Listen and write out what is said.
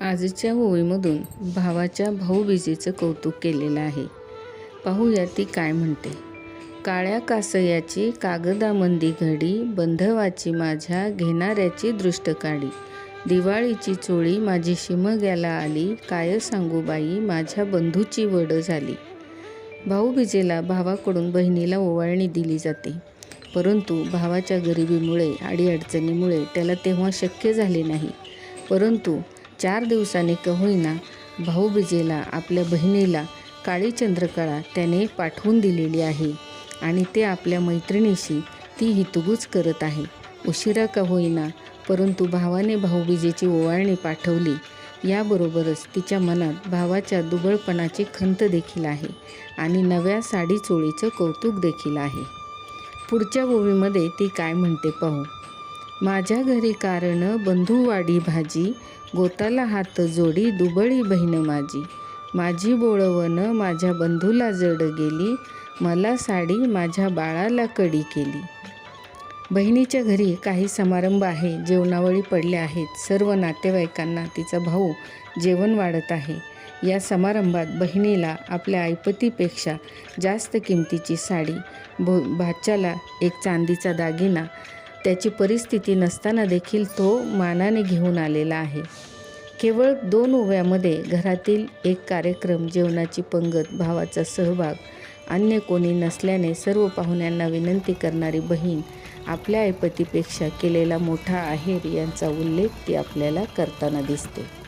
आजच्या ओळीमधून भावाच्या भाऊबीजेचं कौतुक केलेलं आहे. पाहूया ती काय म्हणते. काळ्या कासयाची कागदामंदी घडी बंधवाची माझ्या घेणाऱ्याची दृष्ट काढी दिवाळीची चोळी माझी शिमग्याला आली काय सांगू बाई माझ्या बंधूची वड झाली. भाऊबीजेला भावाकडून बहिणीला ओवाळणी दिली जाते. परंतु भावाच्या गरिबीमुळे अडीअडचणीमुळे त्याला तेव्हा शक्य झाले नाही. परंतु चार दिवसांनी का होईना भाऊबीजेला आपल्या बहिणीला काळी चंद्रकळा त्याने पाठवून दिलेली आहे आणि ते आपल्या मैत्रिणीशी ती हितगुज करत आहे. उशिरा का होईना परंतु भावाने भाऊबीजेची ओवाळणी पाठवली. याबरोबरच तिच्या मनात भावाच्या दुबळपणाची खंत देखील आहे आणि नव्या साडी चोळीचं कौतुक देखील आहे. पुढच्या ओवीमध्ये ती काय म्हणते पाहू. माझ्या घरी कारण बंधुवाडी भाजी गोताला हात जोडी दुबळी बहीण माझी. माझी बोळवण माझ्या बंधूला जड गेली मला साडी माझ्या बाळाला कडी केली. बहिणीच्या घरी काही समारंभ आहे जेवणावळी पडल्या आहेत. सर्व नातेवाईकांना तिचा भाऊ जेवण वाढत आहे. या समारंभात बहिणीला आपल्या ऐपतीपेक्षा जास्त किमतीची साडी भो भाच्याला एक चांदीचा दागिना त्याची परिस्थिती नसताना देखील तो मानाने घेऊन आलेला आहे. केवळ दोन ओव्यामध्ये घरातील एक कार्यक्रम जेवणाची पंगत भावाचा सहभाग अन्य कोणी नसल्याने सर्व पाहुण्यांना विनंती करणारी बहीण आपल्या ऐपतीपेक्षा केलेला मोठा आहेर यांचा उल्लेख ती आपल्याला करताना दिसते.